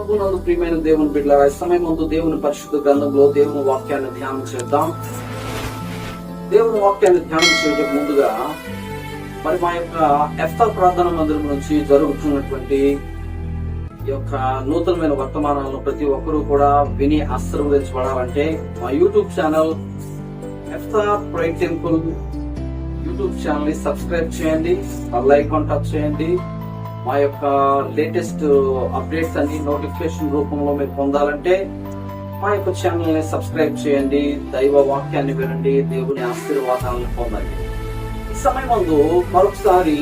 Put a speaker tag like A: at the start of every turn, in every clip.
A: ప్రభునందు ప్రియమైన దేవుని బిడ్డలారా సమయం ముందు దేవుని పరిశుద్ధ గ్రంథంలో దేవుని వాక్యాన్ని ధ్యానం చేద్దాం. దేవుని వాక్యాన్ని ధ్యానం చేయడం ముందుగా మరి మా యొక్క ఎఫ్తా ప్రార్థన మందిరం నుంచి జరుగుతున్నటువంటి ఈ యొక్క నూతనమైన వర్తమానాలను ప్రతి ఒక్కరూ కూడా విని ఆశీర్వదించబడాలంటే మా యూట్యూబ్ ఛానల్ ఎఫ్తా ప్రైట్ టెంపుల్ యూట్యూబ్ ఛానల్ని సబ్స్క్రైబ్ చేయండి లైక్ టచ్ చేయండి మా యొక్క లేటెస్ట్ అప్డేట్స్ అన్ని నోటిఫికేషన్ రూపంలో మీరు పొందాలంటే మా యొక్క ఛానల్ని సబ్స్క్రైబ్ చేయండి దైవ వాక్యాన్ని వినండి దేవుని ఆశీర్వాదాలను పొందండి. ఈ సమయం ముందు మరొకసారి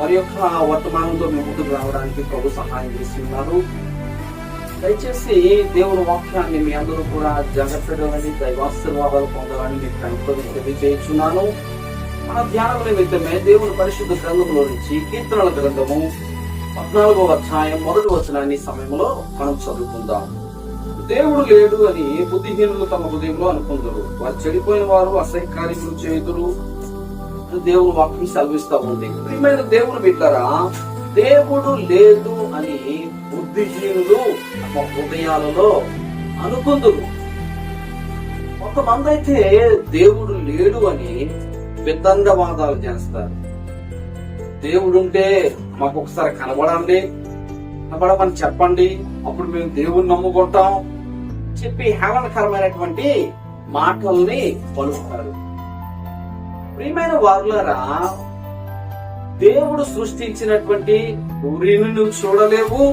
A: మరి యొక్క వర్తమానంతో మీ ముందుకు రావడానికి ప్రభు సహాయం చేసి ఉన్నారు దయచేసి దేవుని వాక్యాన్ని మీ అందరూ కూడా జాగ్రత్తగా దైవాశీర్వాదాలు పొందాలని మీకు కనుకొని తెలియజేస్తున్నాను. మన ధ్యానం నిమిత్తమే దేవుని పరిశుద్ధ గ్రంథంలో నుంచి కీర్తనల గ్రంథము పద్నాలుగో అధ్యాయం మొదటి వచనాన్ని సమయంలో మనం చదువుకుందాం. దేవుడు లేడు అని బుద్ధిహీనులు తమ హృదయంలో అనుకుందరు. వారు చెడిపోయిన వారు అసహ్యకార్యములు చేతులు దేవుడు వాక్యం సెలవిస్తా ఉంది. ప్రియమైన దేవుడు బిడ్డరా దేవుడు లేదు అని బుద్ధిహీనులు తమ హృదయాలలో అనుకుందరు. కొంతమంది అయితే దేవుడు లేడు అని వితండవాదాలు చేస్తారు. దేవుడుంటే మాకు ఒకసారి కనబడండి. కనబడమని చెప్పండి. అప్పుడు మేము దేవుణ్ణి నమ్ముకుంటాం. చెప్పి హేళనకరమైనటువంటి మాటల్ని పలుకుతారు. ప్రియమైన వారులరా దేవుడు సృష్టించినటువంటి ఊరిని నువ్వు చూడలేవు.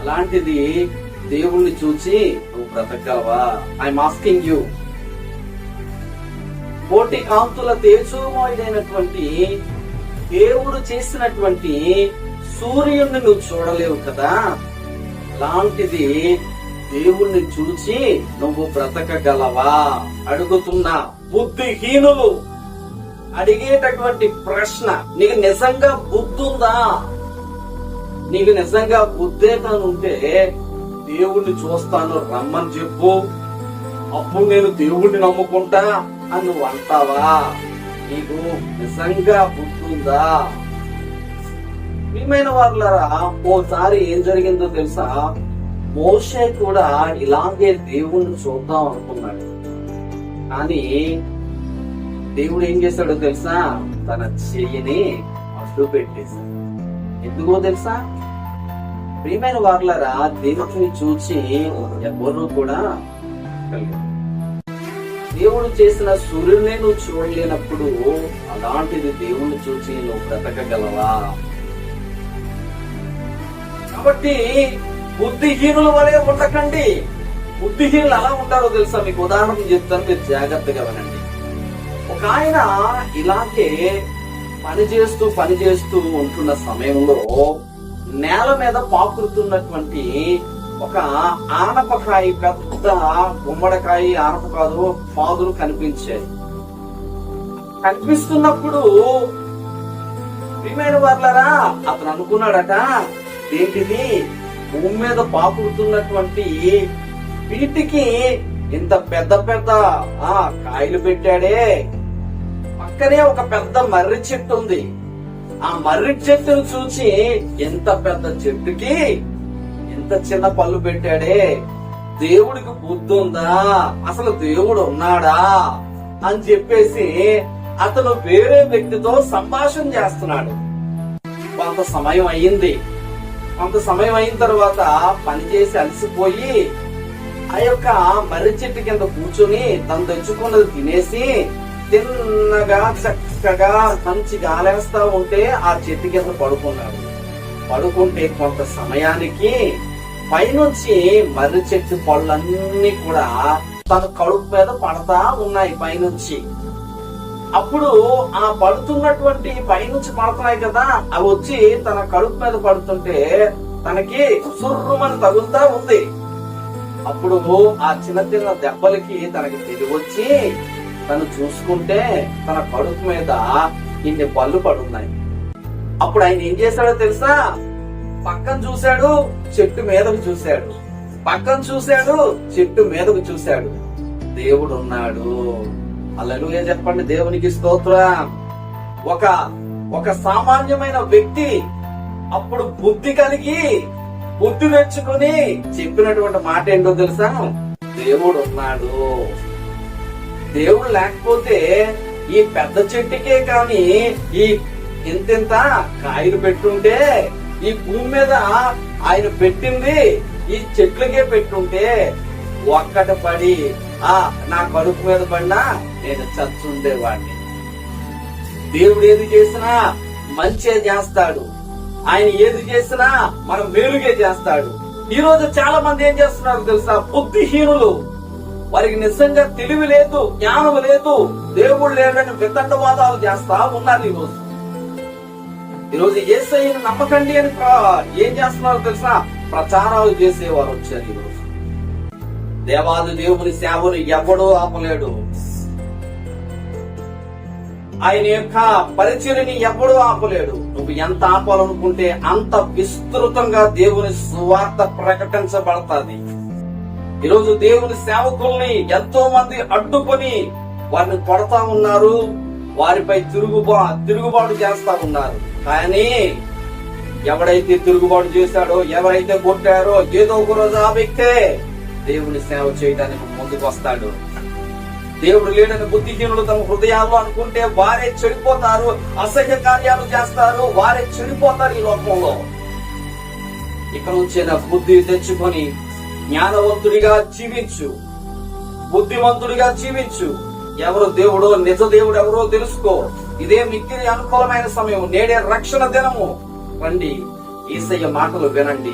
A: అలాంటిది దేవుణ్ణి చూసి నువ్వు బ్రతకవా ఐఎమ్ ఆస్కింగ్ యూ కోటి కాంతుల తేజోమయుడైనటువంటి దేవుడు చేసినటువంటి సూర్యుడిని నువ్వు చూడలేవు కదా. అలాంటిది దేవుణ్ణి చూచి నువ్వు బ్రతకగలవా? అడుగుతున్నా బుద్ధిహీనులు అడిగేటటువంటి ప్రశ్న నీకు నిజంగా బుద్ధి ఉందా? నీకు నిజంగా బుద్ధే ఉంటే దేవుణ్ణి చూస్తాను రమ్మని చెప్పు. అప్పుడు నేను దేవుణ్ణి నమ్ముకుంటా అని నువ్వు అంటావా? నీకు నిజంగా గుర్తుందా? ప్రియమైన వాళ్ళరా ఓసారి ఏం జరిగిందో తెలుసా? మోషే కూడా ఇలాగే దేవుణ్ణి చూద్దాం అనుకున్నాడు. కానీ దేవుడు ఏం చేశాడో తెలుసా? తన చెయ్యిని అడ్డు పెట్టేశాడు ఎందుకో తెలుసా? ప్రియమైన వారులరా దేవుడిని చూచి ఎవరు కూడా కలిగారు. దేవుడు చేసిన సూర్యుడినే నువ్వు చూడలేనప్పుడు అలాంటిది దేవుణ్ణి చూసి నువ్వు బ్రతకగలవా? కాబట్టి బుద్ధిహీనుల వలె ఉండకండి బుద్ధిహీనులు అలా ఉంటారో తెలుసా? మీకు ఉదాహరణ చెప్తాను మీరు జాగ్రత్తగా వినండి. ఒక ఆయన ఇలాగే పని చేస్తూ పని చేస్తూ ఉంటున్న సమయంలో నేల మీద పాకురుతున్నటువంటి ఒక ఆనపకాయ పెద్ద గుమ్మడికాయ ఆనప కాదు పాదులు కనిపించాయి. కనిపిస్తున్నప్పుడు ప్రియమైన వాళ్ళరా అతను అనుకున్నాడట ఏంటిది? భూమి మీద పాకుడుతున్నటువంటి వీటికి ఇంత పెద్ద పెద్ద ఆ కాయలు పెట్టాడే? పక్కనే ఒక పెద్ద మర్రి చెట్టు ఉంది. ఆ మర్రి చెట్టును చూసి ఎంత పెద్ద చెట్టుకి ఇంత చిన్న పళ్ళు పెట్టాడే. దేవుడికి బుద్ధి ఉందా అసలు దేవుడు ఉన్నాడా అని చెప్పేసి అతను వేరే వ్యక్తితో సంభాషణ చేస్తున్నాడు. కొంత సమయం అయ్యింది. కొంత సమయం అయిన తర్వాత పని చేసి అలసిపోయి ఆ యొక్క మర్రి చెట్టు కింద కూర్చుని తను తెచ్చుకున్నది తినేసి తిన్నగా చక్కగా మంచి గాలేస్తా ఉంటే ఆ చెట్టు కింద పడుకున్నాడు. పడుకుంటే కొంత సమయానికి పైనుంచి మర్రి చెట్టు పళ్ళన్నీ కూడా తన కడుపు మీద పడతా ఉన్నాయి పైనుంచి. అప్పుడు ఆ పడుతున్నటువంటి పైనుంచి పడుతున్నాయి కదా అవి వచ్చి తన కడుపు మీద పడుతుంటే తనకి సుర్రుమని తగులుతా ఉంది. అప్పుడు ఆ చిన్న చిన్న దెబ్బలకి తనకి తెలివి వచ్చి తను చూసుకుంటే తన కడుపు మీద ఇన్ని పళ్ళు పడున్నాయి. అప్పుడు ఆయన ఏం చేశాడో తెలుసా? పక్కన చూశాడు చెట్టు మీదకు చూశాడు. పక్కన చూశాడు చెట్టు మీదకు చూశాడు. దేవుడు ఉన్నాడు. అల్లెలుగా చెప్పండి దేవునికి స్తోత్రం. ఒక ఒక సామాన్యమైన వ్యక్తి అప్పుడు బుద్ధి కలిగి బుద్ధి తెచ్చుకుని చెప్పినటువంటి మాట ఏంటో తెలుసా? దేవుడు ఉన్నాడు. దేవుడు లేకపోతే ఈ పెద్ద చెట్టుకే కాని ఈ ఎంతెంత కాయలు పెట్టుంటే ఈ భూమి మీద ఆయన పెట్టింది ఈ చెట్లకే పెట్టుంటే ఒక్కట పడి ఆ నా కడుపు మీద పడినా నేను చచ్చుండేవాడిని దేవుడు ఏది చేసినా మంచే చేస్తాడు. ఆయన ఏది చేసినా మనం మేలుగే చేస్తాడు. ఈ రోజు చాలా మంది ఏం చేస్తున్నారు తెలుసా? బుద్ధిహీనులు. వారికి నిజంగా తెలివి లేదు జ్ఞానం లేదు. దేవుడు లేడని వితండవాదాలు చేస్తా ఉన్నారు ఈ రోజు ఈరోజు ఏసైని నమ్మకండి అని ఏం చేస్తున్నారు తెలుసా? ప్రచారాలు చేసేవారు వచ్చారు ఈరోజు. దేవాది దేవుని సేవను ఎవడో ఆపలేడు. ఆయన యొక్క పరిచయని ఎప్పుడూ ఆపలేడు. నువ్వు ఎంత ఆపాలనుకుంటే అంత విస్తృతంగా దేవుని సువార్త ప్రకటించబడతాది. ఈరోజు దేవుని సేవకుల్ని ఎంతో మంది అడ్డుకొని వారిని కొడతా ఉన్నారు. వారిపై తిరుగుబా తిరుగుబాటు చేస్తా ఉన్నారు. కానీ ఎవడైతే తిరుగుబాటు చేశాడో ఎవరైతే కొట్టారో ఏదో ఒక రోజు ఆ వ్యక్తే దేవుని సేవ చేయడానికి ముందుకు వస్తాడు దేవుడు లేడని బుద్ధిహీనులు తమ హృదయాల్లో అనుకుంటే వారే చెడిపోతారు అసహ్య కార్యాలు చేస్తారు వారే చెడిపోతారు ఈ లోకంలో. ఇక్కడ నుంచి బుద్ధి తెచ్చుకొని జ్ఞానవంతుడిగా జీవించు. బుద్ధిమంతుడిగా జీవించు. ఎవరు దేవుడో నిజ దేవుడు ఎవరో తెలుసుకో. ఇదే మిక్కిలి అనుకూలమైన సమయం. నేడే రక్షణ దినము. రండి ఈసయ్య మాటలు వినండి.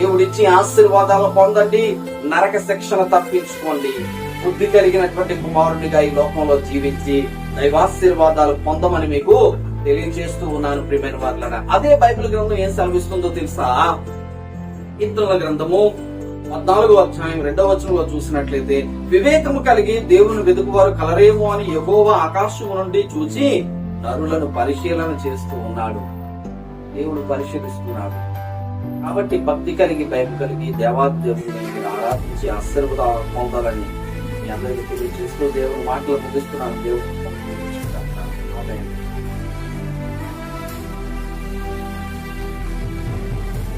A: దేవుడిచ్చి ఆశీర్వాదాలు పొందండి. నరక శిక్షణ తప్పించుకోండి. బుద్ధి కలిగినటువంటి కుమారుడిగా ఈ లోకంలో జీవించి దైవాశీర్వాదాలు పొందమని మీకు తెలియజేస్తూ ఉన్నాను ప్రియమైన వాళ్ళ అదే బైబిల్ గ్రంథం ఏం సెలవిస్తుందో తెలుసా? ఇతరుల గ్రంథము పద్నాలుగో అధ్యాయం రెండవ వచనంలో చూసినట్లయితే వివేకము కలిగి దేవుని వెతుకువారు కలరేమో అని ఎగోవ ఆకాశము నుండి చూచి నరులను పరిశీలన చేస్తూ ఉన్నాడు. దేవుడు పరిశీలిస్తున్నాడు. కాబట్టి భక్తి కలిగి భయం కలిగి దేవాదేవుని మీరు ఆరాధించి ఆశీర్వాదాలు పొందాలని మీ అందరికీ తెలియజేస్తూ దేవుని మాటలు ముగిస్తున్నాను. దేవుడు